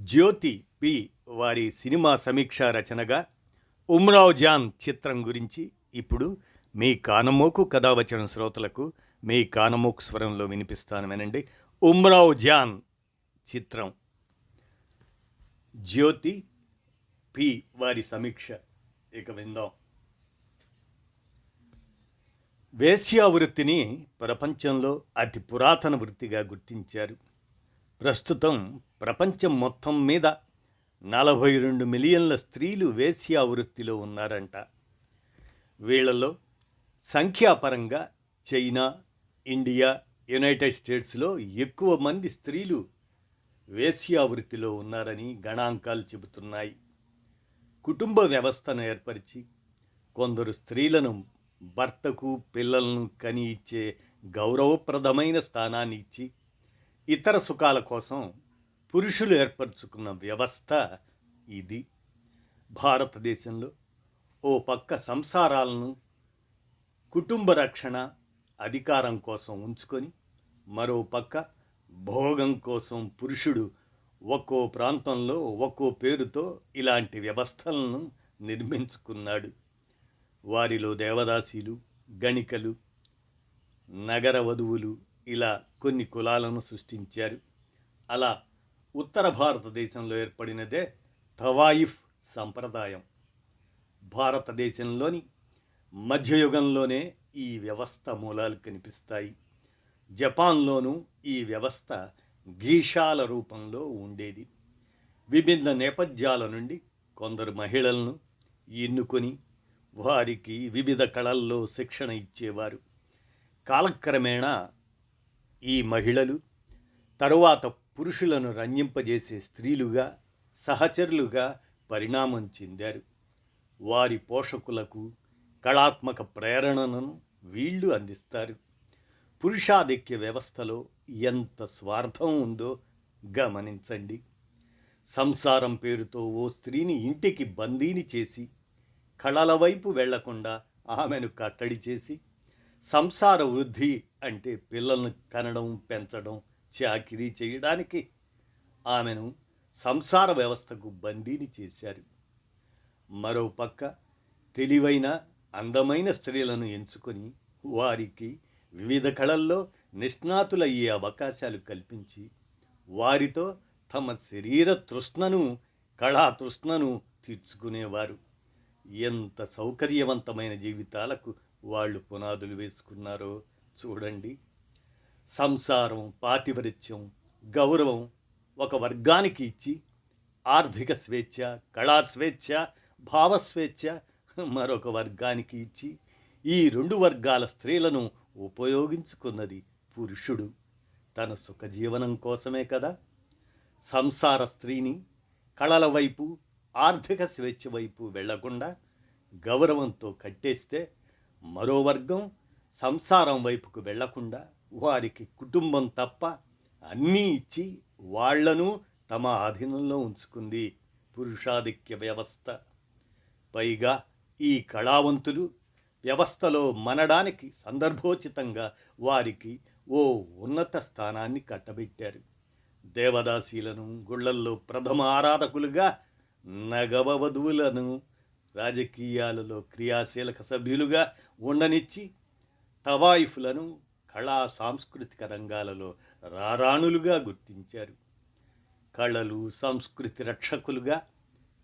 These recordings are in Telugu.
జ్యోతి పి వారి సినిమా సమీక్ష రచనగా ఉమ్రావ్ జాన్ చిత్రం గురించి ఇప్పుడు మీ కానమోకు కథావచన శ్రోతలకు మీ కానమోకు స్వరంలో వినిపిస్తాను వినండి ఉమ్రావ్ జాన్ చిత్రం. జ్యోతి పి వారి సమీక్ష. ఇక విందాం. వేశ్యా వృత్తిని ప్రపంచంలో అతి పురాతన వృత్తిగా గుర్తించారు. ప్రస్తుతం ప్రపంచం మొత్తం మీద నలభై రెండు మిలియన్ల స్త్రీలు వేశ్యా వృత్తిలో ఉన్నారంట. వీళ్ళలో సంఖ్యాపరంగా చైనా ఇండియా యునైటెడ్ స్టేట్స్లో ఎక్కువ మంది స్త్రీలు వేశ్యా వృత్తిలో ఉన్నారని గణాంకాలు చెబుతున్నాయి. కుటుంబ వ్యవస్థను ఏర్పరిచి కొందరు స్త్రీలను భర్తకు పిల్లలను కని ఇచ్చే గౌరవప్రదమైన స్థానాన్ని ఇచ్చి ఇతర సుఖాల కోసం పురుషులు ఏర్పరచుకున్న వ్యవస్థ ఇది. భారతదేశంలో ఓ పక్క సంసారాలను కుటుంబ రక్షణ అధికారం కోసం ఉంచుకొని మరో పక్క భోగం కోసం పురుషుడు ఒక్కో ప్రాంతంలో ఒక్కో పేరుతో ఇలాంటి వ్యవస్థలను నిర్మించుకున్నాడు. వారిలో దేవదాసీలు గణికలు నగర వధువులు ఇలా కొన్ని కులాలను సృష్టించారు. అలా ఉత్తర భారతదేశంలో ఏర్పడినదే తవాయిఫ్ సంప్రదాయం. భారతదేశంలోని మధ్యయుగంలోనే ఈ వ్యవస్థ మూలాలు కనిపిస్తాయి. జపాన్లోనూ ఈ వ్యవస్థ గీషాల రూపంలో ఉండేది. విభిన్న నేపథ్యాల నుండి కొందరు మహిళలను ఎన్నుకొని వారికి వివిధ కళల్లో శిక్షణ ఇచ్చేవారు. కాలక్రమేణా ఈ మహిళలు తరువాత పురుషులను రంజింపజేసే స్త్రీలుగా సహచరులుగా పరిణామం చెందారు. వారి పోషకులకు కళాత్మక ప్రేరణను వీళ్ళు అందిస్తారు. పురుషాధిక్య వ్యవస్థలో ఎంత స్వార్థం ఉందో గమనించండి. సంసారం పేరుతో ఓ స్త్రీని ఇంటికి బందీని చేసి కళల వైపు వెళ్ళకుండా ఆమెను కట్టడి చేసి సంసార వృద్ధి అంటే పిల్లలను కనడం పెంచడం చాకిరీ చేయడానికి ఆమెను సంసార వ్యవస్థకు బందీని చేశారు. మరో పక్క తెలివైన అందమైన స్త్రీలను ఎంచుకొని వారికి వివిధ కళల్లో నిష్ణాతులయ్యే అవకాశాలు కల్పించి వారితో తమ శరీర తృష్ణను కళా తృష్ణను తీర్చుకునేవారు. ఎంత సౌకర్యవంతమైన జీవితాలకు వాళ్ళు పునాదులు వేసుకున్నారో చూడండి. సంసారం పాతివరిత్యం గౌరవం ఒక వర్గానికి ఇచ్చి ఆర్థిక స్వేచ్ఛ కళా స్వేచ్ఛ భావస్వేచ్ఛ మరొక వర్గానికి ఇచ్చి ఈ రెండు వర్గాల స్త్రీలను ఉపయోగించుకున్నది పురుషుడు. తన సుఖజీవనం కోసమే కదా. సంసార స్త్రీని కళల వైపు ఆర్థిక స్వేచ్ఛ వైపు వెళ్ళకుండా గౌరవంతో కట్టేస్తే మరో వర్గం సంసారం వైపుకు వెళ్ళకుండా వారికి కుటుంబం తప్ప అన్నీ ఇచ్చి వాళ్ళను తమ ఆధీనంలో ఉంచుకుంది పురుషాధిక్య వ్యవస్థ. పైగా ఈ కళావంతులు వ్యవస్థలో మనడానికి సందర్భోచితంగా వారికి ఓ ఉన్నత స్థానాన్ని కట్టబెట్టారు. దేవదాసీలను గుళ్ళల్లో ప్రథమ ఆరాధకులుగా నగవ వధువులను రాజకీయాలలో క్రియాశీలక సభ్యులుగా ఉండనిచ్చి తవాయిఫులను కళా సాంస్కృతిక రంగాలలో రారాణులుగా గుర్తించారు. కళలు సంస్కృతి రక్షకులుగా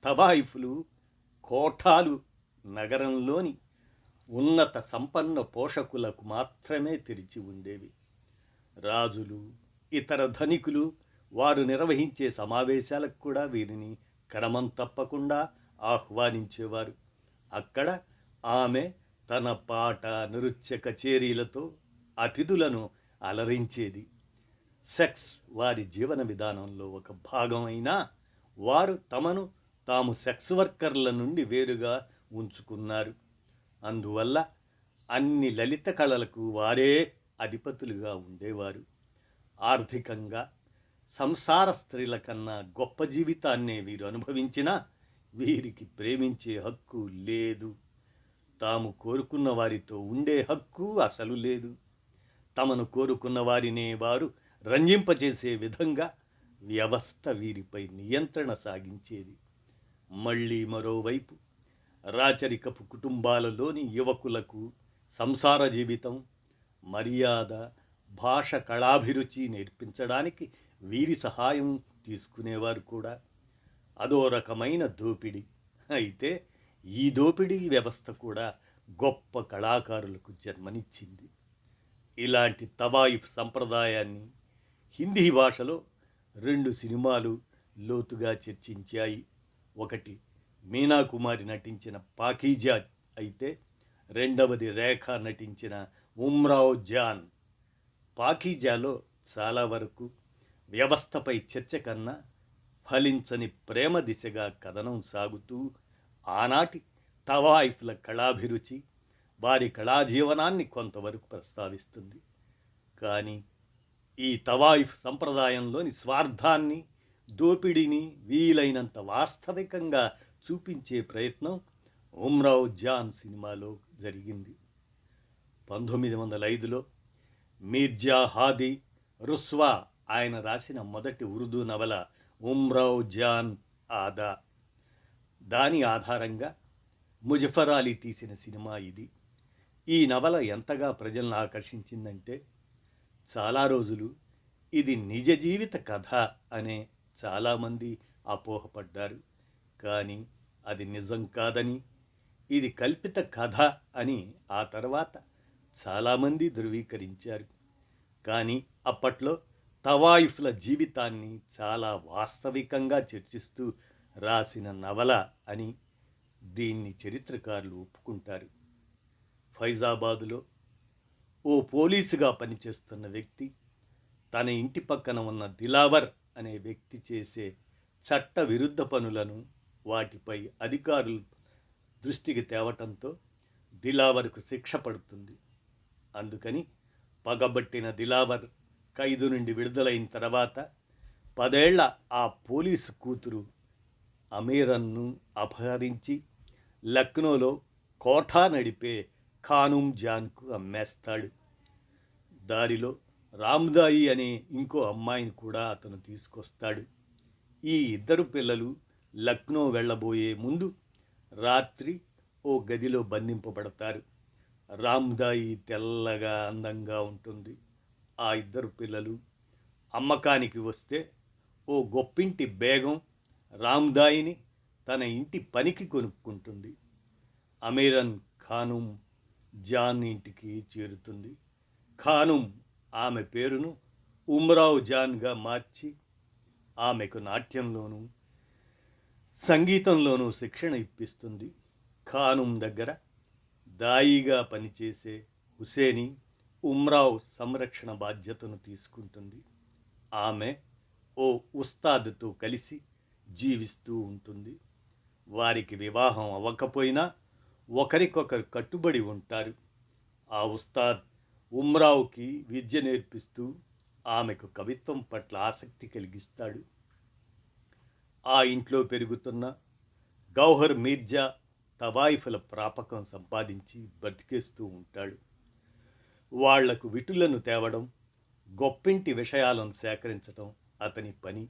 తవాయిఫులు కోఠాలు నగరంలోని ఉన్నత సంపన్న పోషకులకు మాత్రమే తెరిచి ఉండేవి. రాజులు ఇతర ధనికులు వారు నిర్వహించే సమావేశాలకు కూడా వీరిని క్రమం తప్పకుండా ఆహ్వానించేవారు. అక్కడ ఆమె తన పాట నృత్య కచేరీలతో అతిథులను అలరించేది. సెక్స్ వారి జీవన విధానంలో ఒక భాగమైనా వారు తమను తాము సెక్స్ వర్కర్ల నుండి వేరుగా ఉంచుకున్నారు. అందువల్ల అన్ని లలిత కళలకు వారే అధిపతులుగా ఉండేవారు. ఆర్థికంగా సంసార స్త్రీల కన్నా గొప్ప జీవితాన్నే వీరు అనుభవించినా వీరికి ప్రేమించే హక్కు లేదు. తాము కోరుకున్న వారితో ఉండే హక్కు అసలు లేదు. తమను కోరుకున్న వారినే వారు రంజింపజేసే విధంగా వ్యవస్థ వీరిపై నియంత్రణ సాగించేది. మళ్ళీ మరోవైపు రాచరికపు కుటుంబాలలోని యువకులకు సంసార జీవితం మర్యాద భాష కళాభిరుచి నేర్పించడానికి వీరి సహాయం తీసుకునేవారు కూడా. అదో రకమైన దోపిడీ. అయితే ఈ దోపిడీ వ్యవస్థ కూడా గొప్ప కళాకారులకు జన్మనిచ్చింది. ఇలాంటి తవాయిఫ్ సంప్రదాయాన్ని హిందీ భాషలో రెండు సినిమాలు లోతుగా చర్చించాయి. ఒకటి మీనా కుమారి నటించిన పాకీజా అయితే రెండవది రేఖ నటించిన ఉమ్రావ్ జాన్. పాకీజాలో చాలా వరకు వ్యవస్థపై చర్చ కన్నా ఫలించని ప్రేమ దిశగా కథనం సాగుతూ ఆనాటి తవాయిఫ్ల కళాభిరుచి వారి కళాజీవనాన్ని కొంతవరకు ప్రస్తావిస్తుంది. కానీ ఈ తవాయిఫ్ సంప్రదాయంలోని స్వార్థాన్ని దోపిడీని వీలైనంత వాస్తవికంగా చూపించే ప్రయత్నం ఉమ్రావ్ జాన్ సినిమాలో జరిగింది. పంతొమ్మిది వందల ఐదులో మీర్జా హాది రుస్వా ఆయన రాసిన మొదటి ఉర్దూ నవల ఉమ్రావ్ జాన్ ఆదా. దాని ఆధారంగా ముజఫర్ అలీ తీసిన సినిమా ఇది. ఈ నవల ఎంతగా ప్రజలను ఆకర్షించిందంటే చాలా రోజులు ఇది నిజ జీవిత కథ అనే చాలామంది అపోహపడ్డారు. కానీ అది నిజం కాదని ఇది కల్పిత కథ అని ఆ తర్వాత చాలామంది ధృవీకరించారు. కానీ అప్పట్లో తవాయిఫ్ల జీవితాన్ని చాలా వాస్తవికంగా చర్చిస్తూ రాసిన నవల అని దీన్ని చరిత్రకారులు ఒప్పుకుంటారు. ఫైజాబాదులో ఓ పోలీసుగా పనిచేస్తున్న వ్యక్తి తన ఇంటి పక్కన ఉన్న దిలావర్ అనే వ్యక్తి చేసే చట్ట విరుద్ధ పనులను వాటిపై అధికారులు దృష్టికి తేవటంతో దిలావర్కు శిక్ష పడుతుంది. అందుకని పగబట్టిన దిలావర్ ఖైదు నుండి విడుదలైన తర్వాత పదేళ్ళ ఆ పోలీసు కూతురు అమీరన్ను అపహరించి లక్నోలో కోఠా నడిపే ఖానూమ్ జాన్కు అమ్మేస్తాడు. దారిలో రామ్దాయి అనే ఇంకో అమ్మాయిని కూడా అతను తీసుకొస్తాడు. ఈ ఇద్దరు పిల్లలు లక్నో వెళ్ళబోయే ముందు రాత్రి ఓ గదిలో బంధింపబడతారు. రామ్దాయి తెల్లగా అందంగా ఉంటుంది. ఆ ఇద్దరు పిల్లలు అమ్మకానికి వస్తే ఓ గొప్పింటి బేగం రామ్దాయిని తన ఇంటి పనికి కొనుక్కుంటుంది. అమీరన్ ఖానూమ్ జాన్ ఇంటికి చేరుతుంది. ఖానుం ఆమె పేరును ఉమ్రావ్ జాన్గా మార్చి ఆమెకు నాట్యంలోనూ సంగీతంలోనూ శిక్షణ ఇప్పిస్తుంది. ఖానుం దగ్గర దాయిగా పనిచేసే హుసేని ఉమ్రావ్ సంరక్షణ బాధ్యతను తీసుకుంటుంది. ఆమె ఓ ఉస్తాద్తో కలిసి జీవిస్తూ ఉంటుంది. వారికి వివాహం అవ్వకపోయినా ఒకరికొకరు కట్టుబడి ఉంటారు. ఆ ఉస్తాద్ ఉమ్రావ్కి విద్య నేర్పిస్తూ ఆమెకు కవిత్వం పట్ల ఆసక్తి కలిగిస్తాడు. ఆ ఇంట్లో పెరుగుతున్న గౌహర్ మీర్జా తవాయిఫుల ప్రాపకం సంపాదించి బ్రతికేస్తూ ఉంటాడు. వాళ్ళకు విటులను తేవడం గొప్పింటి విషయాలను సేకరించడం అతని పని.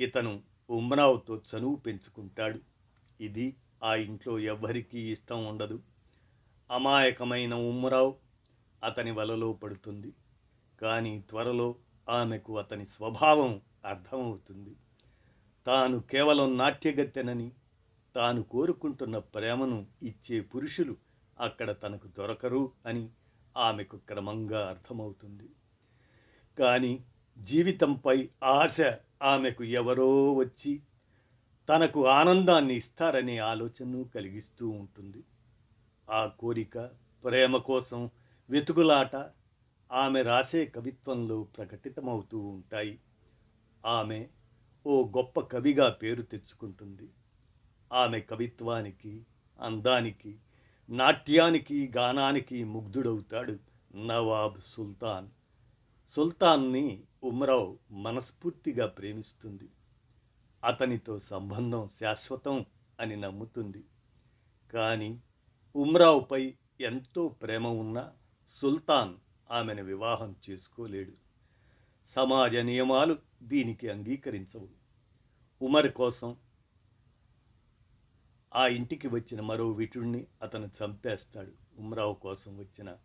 ఇతను ఉమ్రావుతో చనువు పెంచుకుంటాడు. ఇది ఆ ఇంట్లో ఎవ్వరికీ ఇష్టం ఉండదు. అమాయకమైన ఉమ్మరావు అతని వలలో పడుతుంది. కానీ త్వరలో ఆమెకు అతని స్వభావం అర్థమవుతుంది. తాను కేవలం నాట్యగత్తెనని తాను కోరుకుంటున్న ప్రేమను ఇచ్చే పురుషులు అక్కడ తనకు దొరకరు అని ఆమెకు క్రమంగా అర్థమవుతుంది. కానీ జీవితంపై ఆశ ఆమెకు ఎవరో వచ్చి తనకు ఆనందాన్ని ఇస్తారనే ఆలోచనను కలిగిస్తూ ఉంటుంది. ఆ కోరిక ప్రేమ కోసం వెతుకులాట ఆమె రాసే కవిత్వంలో ప్రకటితమవుతూ ఉంటాయి. ఆమె ఓ గొప్ప కవిగా పేరు తెచ్చుకుంటుంది. ఆమె కవిత్వానికి అందానికి నాట్యానికి గానానికి ముగ్ధుడవుతాడు నవాబ్ సుల్తాన్. సుల్తాన్ని ఉమరావ్ మనస్ఫూర్తిగా ప్రేమిస్తుంది. అతనితో సంబంధం శాశ్వతం అని నమ్ముతుంది. కానీ ఉమ్రావుపై ఎంతో ప్రేమ ఉన్న సుల్తాన్ ఆమెను వివాహం చేసుకోలేడు. సమాజ నియమాలు దీనికి అంగీకరించవు. ఉమర్ కోసం ఆ ఇంటికి వచ్చిన మరో విటుణ్ణి అతను చంపేస్తాడు. ఉమ్రావు కోసం వచ్చిన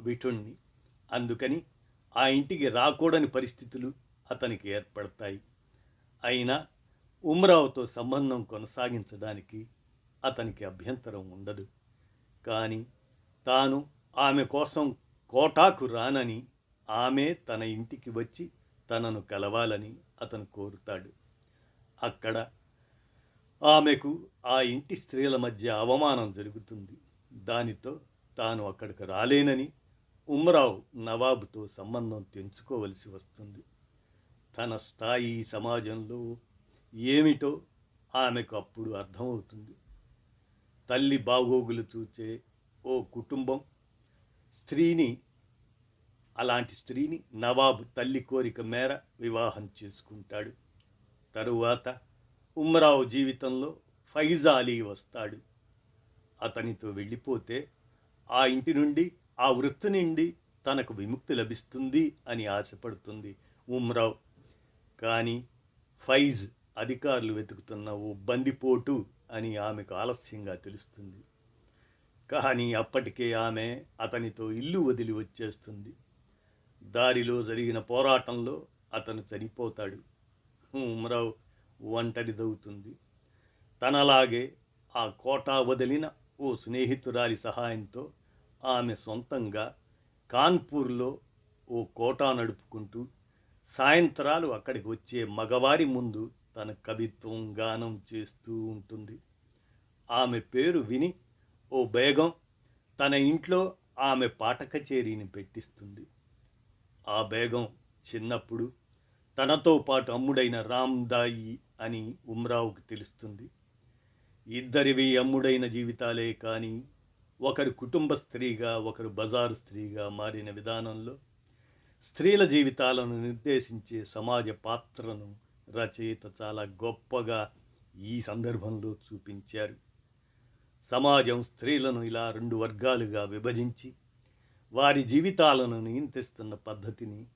విటుణ్ణి. అందుకని ఆ ఇంటికి రాకూడని పరిస్థితులు అతనికి ఏర్పడతాయి. అయినా ఉమ్రావుతో సంబంధం కొనసాగించడానికి అతనికి అభ్యంతరం ఉండదు. కానీ తాను ఆమె కోసం కోటాకు రానని ఆమె తన ఇంటికి వచ్చి తనను కలవాలని అతను కోరుతాడు. అక్కడ ఆమెకు ఆ ఇంటి స్త్రీల మధ్య అవమానం జరుగుతుంది. దానితో తాను అక్కడికి రాలేనని ఉమ్రావు నవాబుతో సంబంధం తెంచుకోవలసి వస్తుంది. తన స్థాయి సమాజంలో ఏమిటో ఆమెకు అప్పుడు అర్థమవుతుంది. తల్లి బాగోగులు చూచే ఓ కుటుంబం స్త్రీని అలాంటి స్త్రీని నవాబు తల్లి కోరిక మేర వివాహం చేసుకుంటాడు. తరువాత ఉమ్మరావు జీవితంలో ఫైజ్ అలీ వస్తాడు. అతనితో వెళ్ళిపోతే ఆ ఇంటి నుండి ఆ వృత్తి నుండి తనకు విముక్తి లభిస్తుంది అని ఆశపడుతుంది ఉమ్రావ్. కానీ ఫైజ్ అధికారులు వెతుకుతున్న ఓ బందిపోటు అని ఆమెకు ఆలస్యంగా తెలుస్తుంది. కానీ అప్పటికే ఆమె అతనితో ఇల్లు వదిలి వచ్చేస్తుంది. దారిలో జరిగిన పోరాటంలో అతను చనిపోతాడు. ఉమరావు ఒంటరిదవుతుంది తనలాగే ఆ కోట వదిలిన ఓ స్నేహితురాలి సహాయంతో ఆమె సొంతంగా కాన్పూర్లో ఓ కోటా నడుపుకుంటూ సాయంత్రాలు అక్కడికి వచ్చే మగవారి ముందు తన కవిత్వం గానం చేస్తూ ఉంటుంది. ఆమె పేరు విని ఓ బేగం తన ఇంట్లో ఆమె పాట కచేరీని పెట్టిస్తుంది. ఆ బేగం చిన్నప్పుడు తనతో పాటు అమ్ముడైన రామ్దాయి అని ఉమ్రావుకు తెలుస్తుంది. ఇద్దరివి అమ్ముడైన జీవితాలే కానీ ఒకరు కుటుంబ స్త్రీగా ఒకరు బజారు స్త్రీగా మారిన విధానంలో స్త్రీల జీవితాలను నిర్దేశించే సమాజ పాత్రను రచయిత చాలా గొప్పగా ఈ సందర్భంలో చూపించారు. సమాజం స్త్రీలను ఇలా రెండు వర్గాలుగా విభజించి వారి జీవితాలను నియంత్రిస్తున్న పద్ధతిని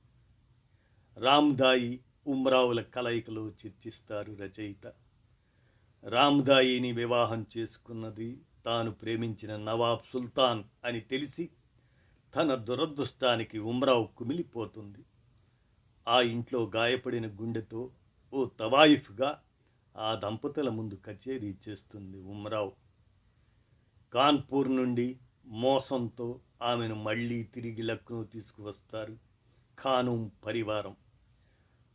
రామ్దాయి ఉమ్రావుల కలయికలో చర్చిస్తారు రచయిత. రామ్దాయిని వివాహం చేసుకున్నది తాను ప్రేమించిన నవాబ్ సుల్తాన్ అని తెలిసి తన దురదృష్టానికి ఉమ్రావు కుమిలిపోతుంది. ఆ ఇంట్లో గాయపడిన గుండెతో ఓ తవాయిఫ్గా ఆ దంపతుల ముందు కచేరీ చేస్తుంది ఉమ్రావ్. కాన్పూర్ నుండి మోసంతో ఆమెను మళ్ళీ తిరిగి లక్నో తీసుకువస్తారు ఖానూం పరివారం.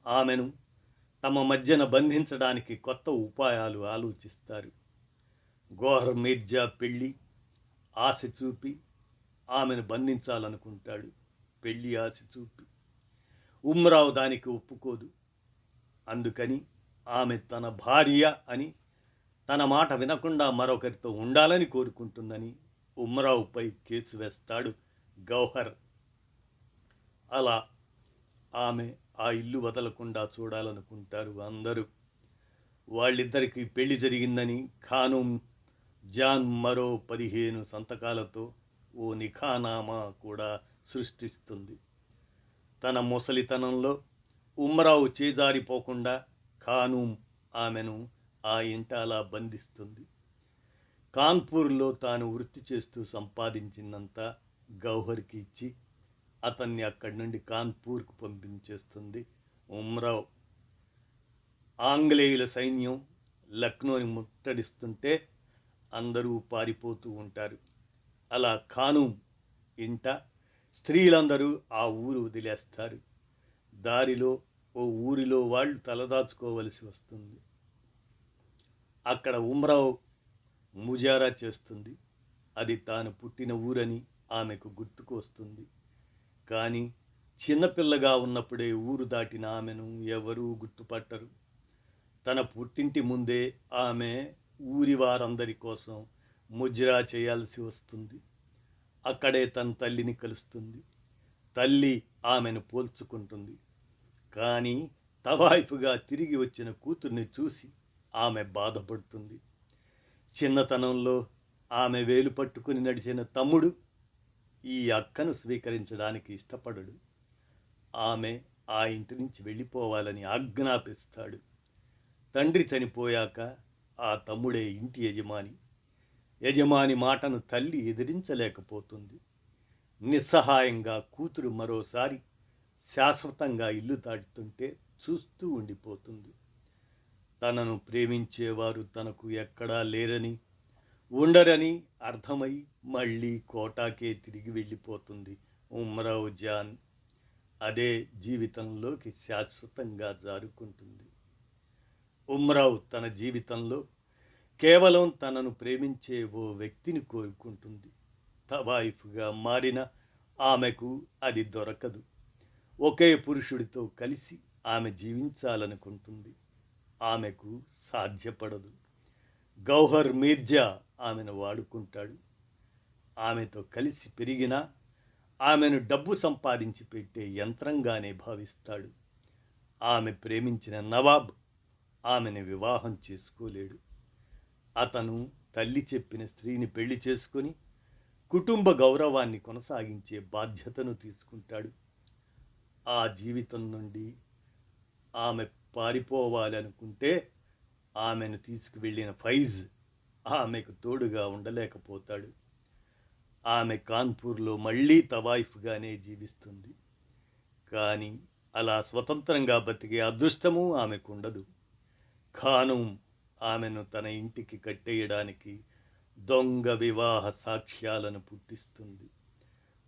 ఆమెను తమ మధ్యన బంధించడానికి కొత్త ఉపాయాలు ఆలోచిస్తారు. గోహర్ మీర్జా పెళ్ళి ఆశ చూపి ఆమెను బంధించాలనుకుంటాడు. పెళ్ళి ఆశ చూపి. ఉమ్రావు దానికి ఒప్పుకోదు. అందుకని ఆమె తన భార్య అని తన మాట వినకుండా మరొకరితో ఉండాలని కోరుకుంటుందని ఉమ్రావుపై కేసు వేస్తాడు గౌహర్. అలా ఆమె ఆ ఇల్లు వదలకుండా చూడాలనుకుంటారు అందరూ. వాళ్ళిద్దరికీ పెళ్ళి జరిగిందని ఖానూం జాన్ మరో పదిహేను సంతకాలతో ఓ నిఖానామా కూడా సృష్టిస్తుంది. తన ముసలితనంలో ఉమ్మరావు చేజారిపోకుండా ఖానూం ఆమెను ఆ ఇంట అలా బంధిస్తుంది. కాన్పూర్లో తాను వృత్తి చేస్తూ సంపాదించిందంతా గౌహర్కి ఇచ్చి అతన్ని అక్కడి నుండి కాన్పూర్కు పంపించేస్తుంది ఉమ్రావ్. ఆంగ్లేయుల సైన్యం లక్నోని ముట్టడిస్తుంటే అందరూ పారిపోతూ ఉంటారు. అలా ఖానూం ఇంట స్త్రీలందరూ ఆ ఊరు వదిలేస్తారు. దారిలో ఓ ఊరిలో వాళ్ళు తలదాచుకోవలసి వస్తుంది. అక్కడ ఉమ్రావ్ ముజారా చేస్తుంది. అది తాను పుట్టిన ఊరని ఆమెకు గుర్తుకు వస్తుంది. కానీ చిన్నపిల్లగా ఉన్నప్పుడే ఊరు దాటిన ఆమెను ఎవరూ గుర్తుపట్టరు. తన పుట్టింటి ముందే ఆమె ఊరి వారందరి కోసం ముజ్రా చేయాల్సి వస్తుంది. అక్కడే తన తల్లిని కలుస్తుంది. తల్లి ఆమెను పోల్చుకుంటుంది. కానీ తవాయిపుగా తిరిగి వచ్చిన కూతుర్ని చూసి ఆమె బాధపడుతుంది. చిన్నతనంలో ఆమె వేలు పట్టుకుని నడిచిన తమ్ముడు ఈ అక్కను స్వీకరించడానికి ఇష్టపడడు. ఆమె ఆ ఇంటి నుంచి వెళ్ళిపోవాలని ఆజ్ఞాపిస్తాడు. తండ్రి చనిపోయాక ఆ తమ్ముడే ఇంటి యజమాని. యజమాని మాటను తల్లి ఎదిరించలేకపోతుంది. నిస్సహాయంగా కూతురు మరోసారి శాశ్వతంగా ఇల్లు దాటుతుంటే చూస్తూ ఉండిపోతుంది. తనను ప్రేమించేవారు తనకు ఎక్కడా లేరని ఉండరని అర్థమై మళ్ళీ కోటాకే తిరిగి వెళ్ళిపోతుంది ఉమ్రావ్ జాన్. అదే జీవితంలోకి శాశ్వతంగా జారుకుంటుంది. ఉమ్రావ్ తన జీవితంలో కేవలం తనను ప్రేమించే ఓ వ్యక్తిని కోరుకుంటుంది. తవాయిఫ్గా మారిన ఆమెకు అది దొరకదు. ఒకే పురుషుడితో కలిసి ఆమె జీవించాలనుకుంటుంది. ఆమెకు సాధ్యపడదు. గౌహర్ మీర్జా ఆమెను వాడుకుంటాడు. ఆమెతో కలిసి పెరిగినా ఆమెను డబ్బు సంపాదించి పెట్టే యంత్రంగానే భావిస్తాడు. ఆమె ప్రేమించిన నవాబ్ ఆమెను వివాహం చేసుకోలేడు. అతను తల్లి చెప్పిన స్త్రీని పెళ్ళి చేసుకొని కుటుంబ గౌరవాన్ని కొనసాగించే బాధ్యతను తీసుకుంటాడు. ఆ జీవితం నుండి ఆమె పారిపోవాలనుకుంటే ఆమెను తీసుకువెళ్ళిన ఫైజ్ ఆమెకు తోడుగా ఉండలేకపోతాడు. ఆమె కాన్పూర్లో మళ్ళీ తవాయిఫ్గానే జీవిస్తుంది. కానీ అలా స్వతంత్రంగా బతికే అదృష్టము ఆమెకు ఉండదు ఖానం ఆమెను తన ఇంటికి కట్టేయడానికి దొంగ వివాహ సాక్ష్యాలను పుట్టిస్తుంది.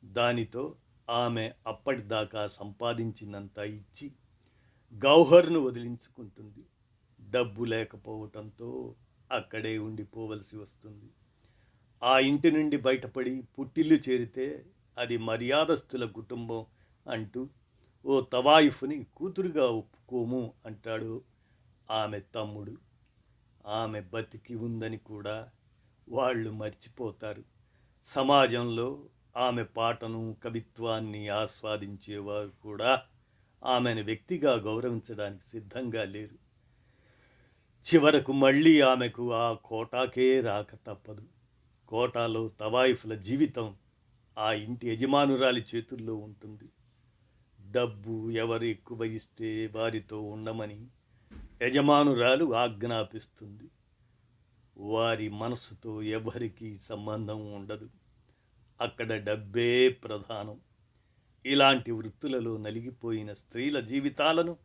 దానితో ఆమె అప్పటిదాకా సంపాదించినంత ఇచ్చి గౌహర్ను వదిలించుకుంటుంది. డబ్బు లేకపోవటంతో అక్కడే ఉండిపోవలసి వస్తుంది. ఆ ఇంటి నుండి బయటపడి పుట్టిల్లు చేరితే అది మర్యాదస్తుల కుటుంబం అంటూ ఓ తవాయిఫ్ని కూతురుగా ఒప్పుకోము అంటాడు ఆమె తమ్ముడు. ఆమె బతికి ఉందని కూడా వాళ్ళు మర్చిపోతారు. సమాజంలో ఆమె పాటను కవిత్వాన్ని ఆస్వాదించేవారు కూడా ఆమెను వ్యక్తిగా గౌరవించడానికి సిద్ధంగా లేరు. చివరకు మళ్ళీ ఆమెకు ఆ కోటాకే రాక తప్పదు. కోటాలో తవాయిఫ్ల జీవితం ఆ ఇంటి యజమానురాలి చేతుల్లో ఉంటుంది. డబ్బు ఎవరు ఎక్కువ ఇస్తే వారితో ఉండమని యజమానురాలు ఆజ్ఞాపిస్తుంది. వారి మనసుతో ఎవరికీ సంబంధం ఉండదు. అక్కడ డబ్బే ప్రధానం. ఇలాంటి వృత్తులలో నలిగిపోయిన స్త్రీల జీవితాలను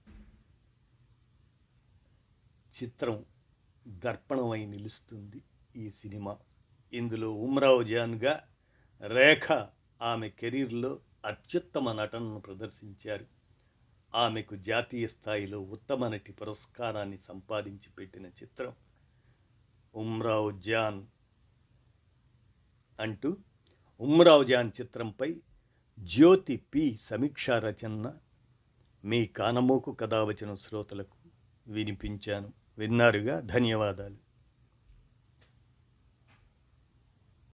చిత్రం దర్పణమై నిలుస్తుంది ఈ సినిమా. ఇందులో ఉమ్రావ్ జాన్గా రేఖ ఆమె కెరీర్లో అత్యుత్తమ నటనను ప్రదర్శించారు. ఆమెకు జాతీయ స్థాయిలో ఉత్తమ నటి పురస్కారాన్ని సంపాదించి పెట్టిన చిత్రం ఉమ్రావ్ జాన్ అంటూ ఉమ్రావ్ జాన్ చిత్రంపై జ్యోతి పి సమీక్షా రచన మీ కానమోకు కథావచన శ్రోతలకు వినిపించాను. విన్నారుగా? ధన్యవాదాలు.